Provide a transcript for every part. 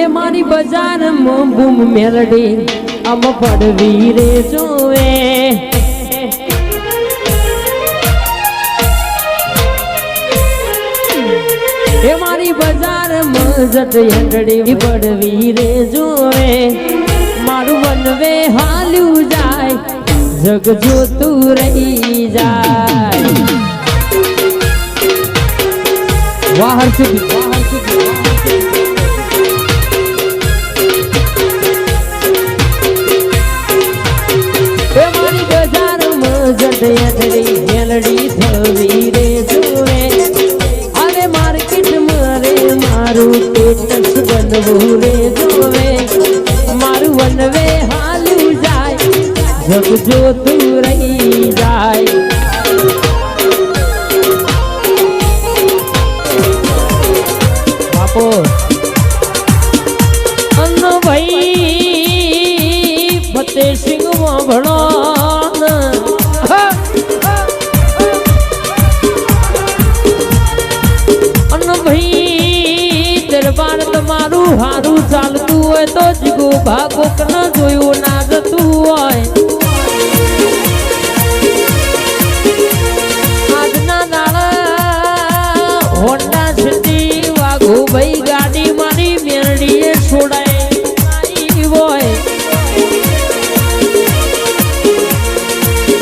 એ મારી બજાર બૂમ મેલડી, આમ પડવી રે જોવે. એ મારી બજાર મજટ હેંડડી પડવી રે જોવે. મારું વનવે હાલ્યું જાય, જગ જોતું રહી જાય. વાહર સુધી હેંડડી મેલડી રે મારે મારું વનવે હાલ્યું જાય જોતું રહી જાય બાપો અન્ન ભાઈ ફતેહસિંહ ભણો. હોય તો જીગો ભાગુક ન જોયું ના જતું હોય. આજના દાડા હોન્ડા સિટી વાઘુ ભાઈ ગાડી મારી મેરડીએ છોડાય. હોય.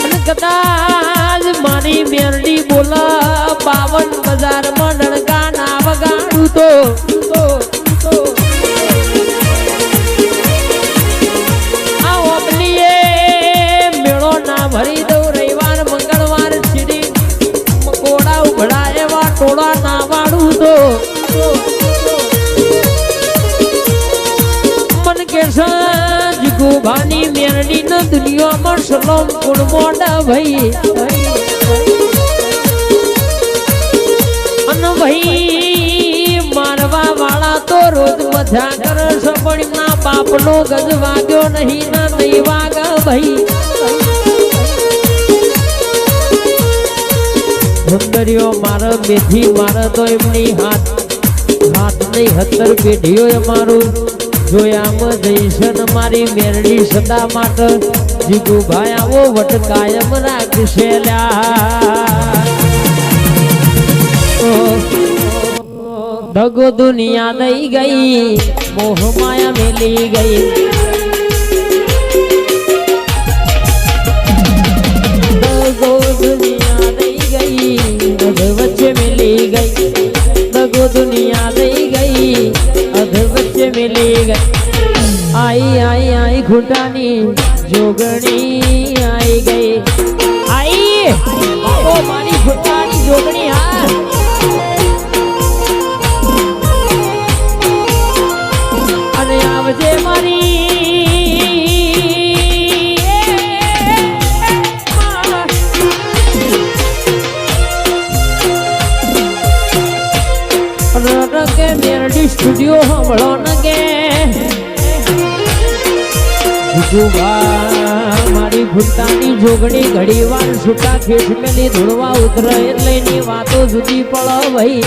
અને કદાચ મારી મેરડી બોલા બાવન બજારમાં ડણકા ના વગાડું તો. દુનિયામાં સલામ કોણ મોડા ભાઈ અન ભાઈ મારવા વાળા તો રોજ મજા કરે છે, પણ ના બાપનો ગજ વાગ્યો નહીં, ના નહીં વાગ ભાઈ સુંદરીઓ મારે મેથી મારે તો એમની હાથ હાથ નહીં, હતર પેઢીઓ મારું જોયામાં જઈશ મારી મેરડી સદા માટે જીગુભાઈ આવો વટ કાયમ રાખશે દગો દુનિયા દઈ ગઈ, મોહ માયા મેલી ગઈ. દુનિયા દઈ ગઈ વચ્ચે મેલી ગઈ. દગો દુનિયા દઈ મિલી ગઈ. આઈ આઈ આઈ ઘૂંટાની જોગણી આઈ ગઈ. જીજુબા મારી ભૂતાની જોગણી ઘડી વાર છૂટા ખેસ મેલી ધૂળવા ઉતરે એટલે ની વાતો જુદી પડ ભાઈ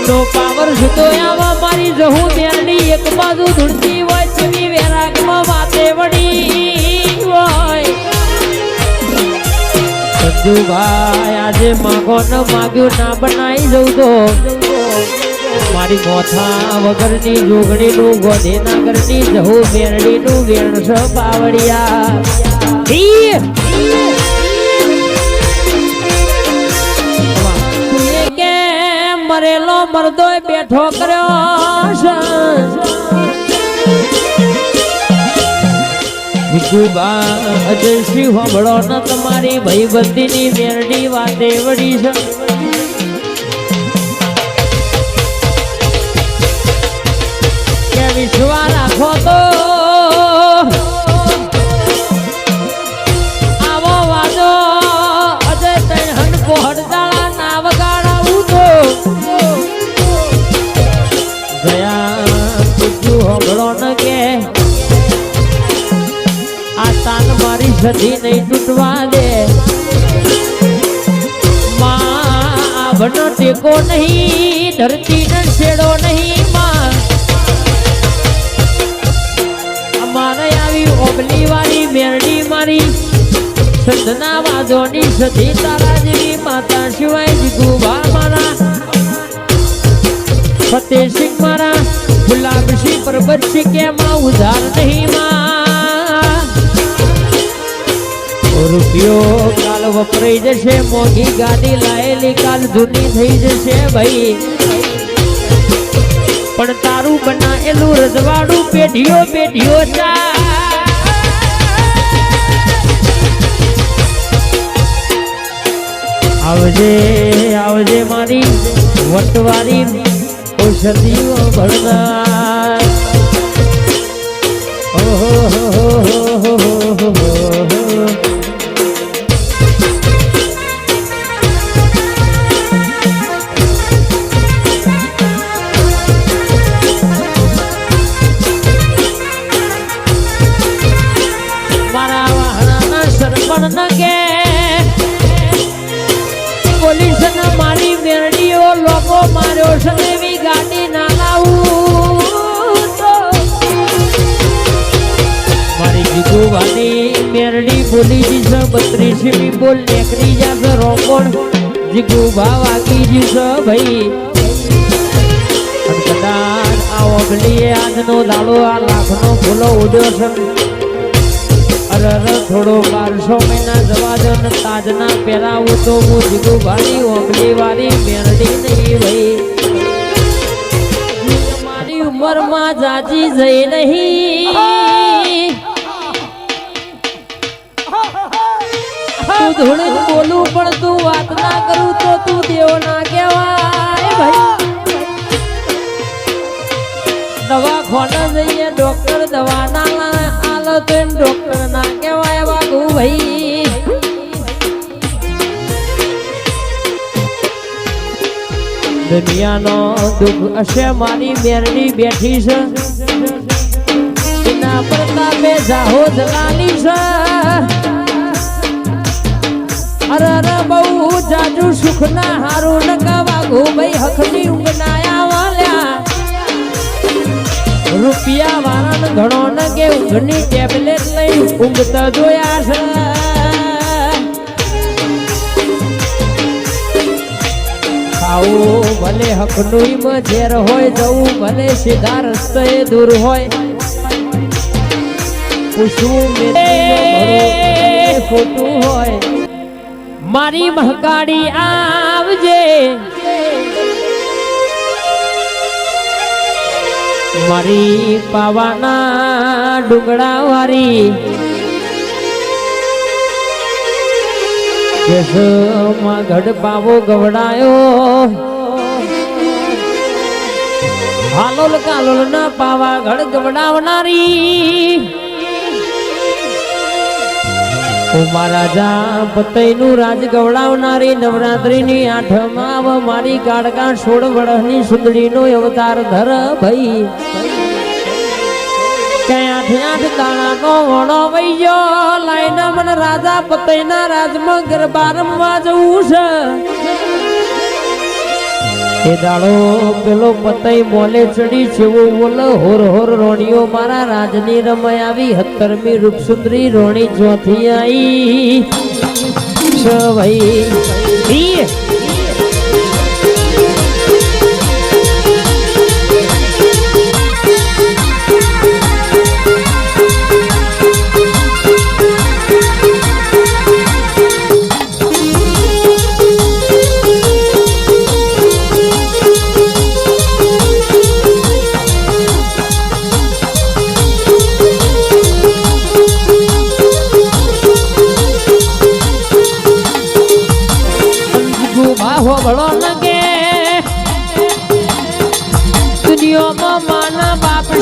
એનો પાવર જુદો આવા મારી જહું મેરડી એક બાજુ ધૂળતી હોય ચવી વેરાગમાં વાતે વળી હોય. સંજુભાઈ, આજે માગો ન માગ્યું, ના બનાવી જવું તો. મારી મોથા વગરની જોગણી નું ગોધીનગરની જહુ મેરડી નું વેણ છે પાવડિયા કે મરેલો મરદો બેઠો કર્યો વિકુબા અજયશ્રી હોબળો ન તમારી ભાઈબંધીની મેરડી વાતે વળી છે. નાભનો ટેકો નહીં ધરતી નડશેડો નહીં માં. અમારે આવી ઓગલી વાળી મેરડી મારી, સંતના વાજોની સધી તારા જેવી માતા સિવાય જીગુભા મારા ફતેહસિંહ મારા ગુલાબસિંહ પરબતસિંહ કેમાં ઉધાર નહીં માં? રૂપિયો કાલ વપરાઈ જશે, મોંઘી ગાડી લાયેલી કાલ જૂની થઈ જશે ભાઈ. પણ તારું બનાયેલું રજવાડું પેઢીઓ પેઢીઓ ચા આવજે આવજે મારી વટવારી ઔષધિઓ ભરનાર ઓહો હો હો હો. મારી જીગુવાની મેરડી બોલી જીસ બત્રીસમી બોલ નેકરી જાસ રોકોણ. જીગુબા વાગી જીસ ભાઈ. કદાચ આ ઓગલીએ આજનો દાડો આ લાખનો ફૂલો ઉડ્યો છે. અરે અરે થોડો બારસો મહિના જવા દો ને તાજના પહેરાવું તો હું જીગુ વાળી ઓગલી વાળી મેરડી નહીં ભાઈ. મારી ઉંમરમાં જાજી જઈ નહીં. તું ધૂણી બોલું પણ તું વાત ના કરું તો તું દેવ ના કહેવાય ભાઈ. દવા ખોટા જઈએ ડોક્ટર દવા ના આલો તો એમ ડોક્ટર ના કહેવાય વાગુ ભાઈ. દુનિયાનો દુઃખ હશે મારી મેરડી બેઠી છે. એના પ્રતાપે જાહો જલાલી છે. અરે અરે બહુ જાજુ સુખ ના હારું ન વાગુ ભાઈ, હખની ઊંઘ ના વાલ્યા રૂપિયા વાળાને ઘણો ન કે, ઊંઘની ટેબ્લેટ લઈ ઊંઘતા જોયા છે. ખાવું ભલે હકનુંય ઝેર હોય, જવું ભલે સીધા રસ્તે દૂર હોય. પૂછવું ખોટું હોય. મારી મહકાડી આવજે. મારી પાવાના ડુંગળા વારી જસમાં ગઢ પાવો ગવડાયો. હાલોલ કાલોલ ના પાવા ગઢ ગવડાવનારી. મહારાજા પતઈનું રાજ ગવડાવનારી નવરાત્રીની આઠમાં મારી કાળકા સોળ વળહની સુંદરીનો અવતાર ધર ભઈ. ક્યાં આઠે દાણાનો વણો વઈ ગયો લાઈન મને રાજા પતઈના રાજમાં ગરબા રમવા જવું છે. એ દાડો પેલો પતઈ બોલે ચડી છેવો બોલ, હોર હોર, રોણીઓ, મારા રાજની રમય આવી હત્તરમી રૂપસુંદરી રોણી ચોથી છ ભાઈ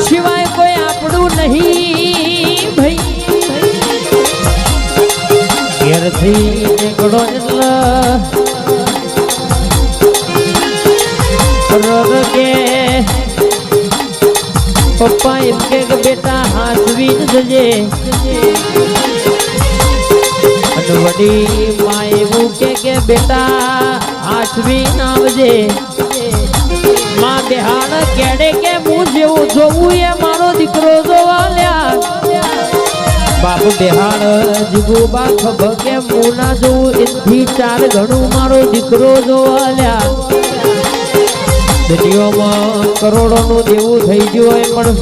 સિવાય કોઈ આપણું નહીં, ભાઈ. ઘેરથી નીકળો એટલે કે પપ્પા એમ કે બેટા હાથવી જજે. વડી માં એવું કે કે બેટા હાથવી આવજે. માં બિહાર કેડે કે જેવું જોવું એ મારો દીકરો જોવા લ્યા બાપ બેહાડ જીગુ બા ખબર કે હું ના જોવું એથી ચાર ઘણું મારો દીકરો જોવાલ્યા દુનિયામાં કરોડોનું દેવું થઈ ગયું હોય પણ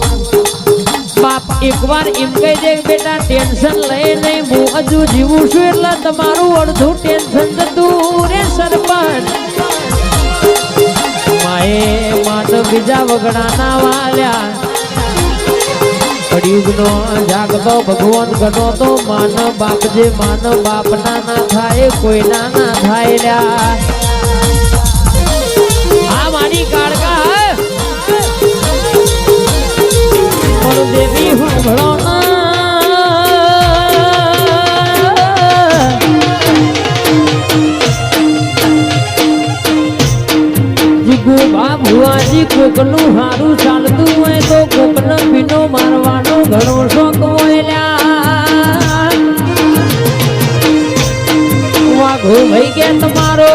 બાપ એકવાર એમ કહી દે, બેટા, ટેન્શન લઈ નહીં, હું હજુ જીવું છું, એટલે તમારું અડધું ટેન્શન જતું રે સરપંચ બીજા વગડાના વાલ્યા. કળિયુગનો જાગતો ભગવાન ગણો તો માન બાપ જે માન બાપના ના થાય, કોઈના ના થાય લ્યા. આ મારી કાળકા પણ દેવી હું ના ભુવાજી કોકનું હારું ચાલતું હોય તો કોકનો પીનો મારવાનો ઘણો શોખ હોય વાઘો ભાઈ કે તમારો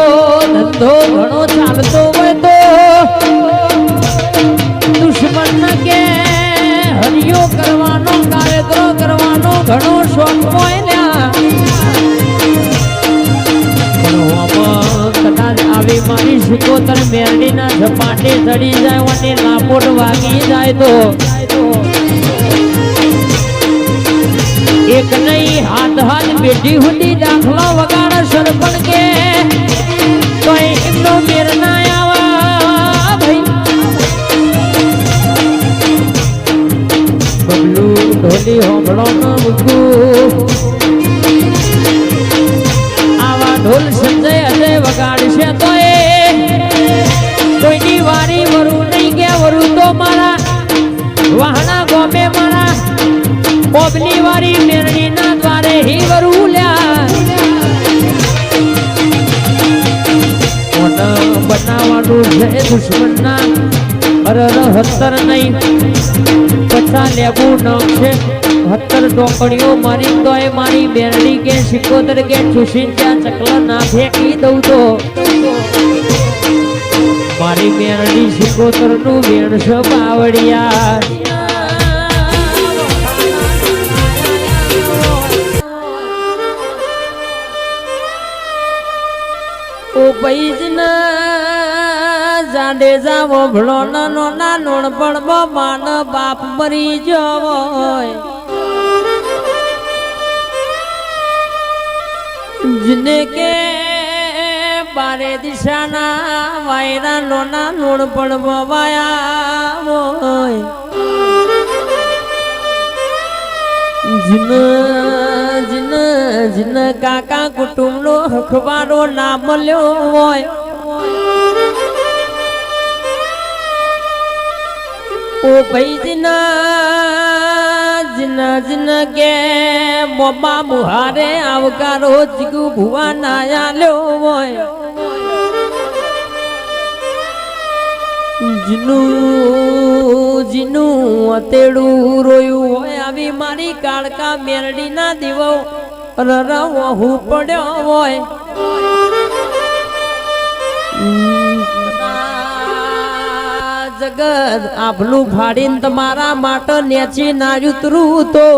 ધંધો ઘણો ચાલતો મારી સિકોતર મેરડીના ઝપાટે ચડી જાય અને લાપોટ વાગી જાય તો. એક નહીં, હાથ હાથ બેઠી હુદી દાખલો વગાડ સરપણ કે. તો એમનો મેર ના આવા આવા ઢોલ સંજય અજય વગાડશે તો કોબની વારી મેરણી ના દ્વારે હી વરું લ્યા મોઢા બનાવવાનું છે દુશ્મનના અરર હતર નહીં. પછા લેવું ન છે હતર ડોકડીઓ મારી તોય મારી બેરડી કે સિકોતર કે ચૂસીને ત્યાં ચકલા ના ફેંકી દઉં તો. મારી બેરડી સિકોતરનું વેણ બાવડિયા પૈજના જાડે જાવો ભળો નાનો નાનોણ પણ માન બાપ મરી જવો. જને કે બારે દિશાના વાયરા લોના નોણ પણ બવાયા હોય. જીન જીન જીન કાકા કુટુંબનો અખબારો ના મળ્યો હોય. ઓ ભાઈ જીના જીના જીના કે મોબા મુહારે આવકારો જીગુ ભુવા ના આલ્યો હોય જીનું જીનું, અતેડું રોયું હોય આવી મારી કાળકા મેરડી ના દીવો હું પડ્યો હોય. જગત આભલું ફાડીને તમારા માટે નેચી ના ઉતરું તો.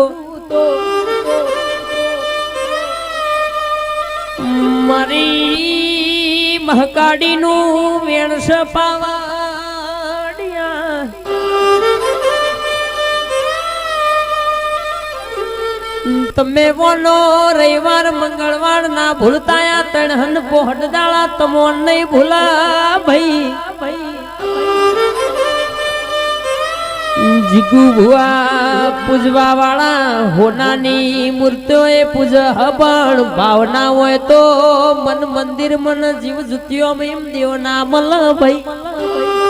મારી મહકાડીનું વેણસ સપાવાડિયા તમે બોલો રવિવાર, મંગળવાર ના ભૂલતાયા તણહન પોહટ દાળા તમો નહીં ભૂલા ભાઈ ભાઈ. જીગુ પૂજવા વાળા હોનાની મૂર્તિઓ એ પૂજ હબણ ભાવના હોય તો મન મંદિર મન જીવ જુતિઓ એમ દેવ ના મલ ભાઈ